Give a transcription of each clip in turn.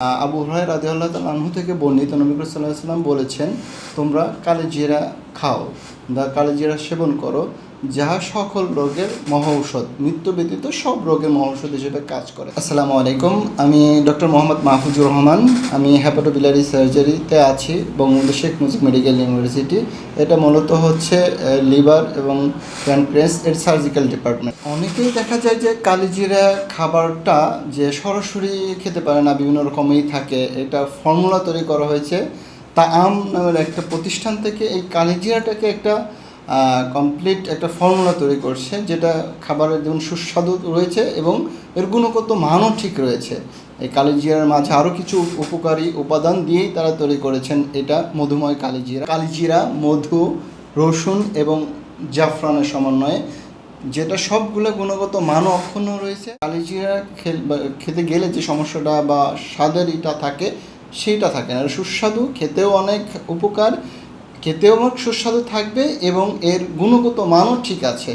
আবু হরাই রাজি আল্লাহ আনহু থেকে বর্ণিত নবী সাল্লাহ সাল্লাম বলেছেন, তোমরা কালেজিরা খাও বা কালেজিরা সেবন করো যাহা সকল রোগের মহৌষধ মৃত্যু ব্যতীত সব রোগের মহৌষধ হিসেবে কাজ করে। আসসালামু আলাইকুম, আমি ডক্টর মোহাম্মদ মাহফুজুর রহমান। আমি হ্যাপাটোবিলারি সার্জারিতে আছি, বঙ্গবন্ধু শেখ মুজিব মেডিকেল ইউনিভার্সিটি। এটা মূলত হচ্ছে লিভার এবং প্যানক্রিয়াস এর সার্জিক্যাল ডিপার্টমেন্ট অনেকেই দেখা যায় যে কালিজিরা খাবারটা যে সরাসরি খেতে পারে না, বিভিন্ন রকমই থাকে, এটা ফর্মুলা তৈরি করা হয়েছে। তা আম নামের একটা প্রতিষ্ঠান থেকে এই কালিজিরাটাকে একটা কমপ্লিট একটা ফর্মুলা তৈরি করছে, যেটা খাবারের যেমন সুস্বাদু রয়েছে এবং এর গুণগত মানও ঠিক রয়েছে। এই কালিজিরার মাঝে আরও কিছু উপকারী উপাদান দিয়েই তারা তৈরি করেছেন এটা মধুময় কালিজিরা কালিজিরা মধু, রসুন এবং জাফরানের সমন্বয়ে, যেটা সবগুলো গুণগত মানও অক্ষুণ্ণ রয়েছে। কালিজিরা খেতে গেলে যে সমস্যাটা বা স্বাদের এটা থাকে, সেইটা থাকে না। সুস্বাদু, খেতেও অনেক উপকার খেতেও অনেক সুস্বাদু থাকবে এবং এর গুণগত মানও ঠিক আছে।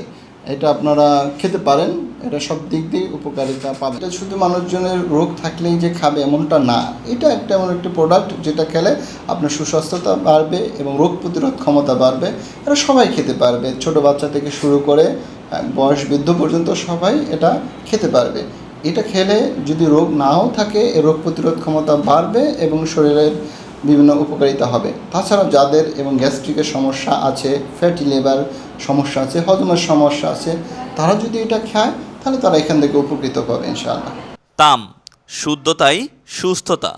এটা আপনারা খেতে পারেন। এটা সব দিক দিয়ে উপকারিতা পাবে এটা শুধু মানুষজনের রোগ থাকলেই যে খাবে এমনটা না। এটা একটা এমন একটা প্রোডাক্ট যেটা খেলে আপনার সুস্বাস্থ্যতা বাড়বে এবং রোগ প্রতিরোধ ক্ষমতা বাড়বে। এটা সবাই খেতে পারবে। ছোট বাচ্চা থেকে শুরু করে বয়স বৃদ্ধ পর্যন্ত সবাই এটা খেতে পারবে। এটা খেলে যদি রোগ নাও থাকে রোগ প্রতিরোধ ক্ষমতা বাড়বে এবং শরীরের বিভিন্ন উপকারিতা হবে। তাছাড়া যাদের এবং গ্যাস্ট্রিকের সমস্যা আছে ফ্যাটি লিভার সমস্যা আছে, হজমের সমস্যা আছে, তারা যদি এটা খায়, তাহলে তারা এখান থেকে উপকৃত পাবে ইনশাআল্লাহ। তাম, শুদ্ধতাই সুস্থতা।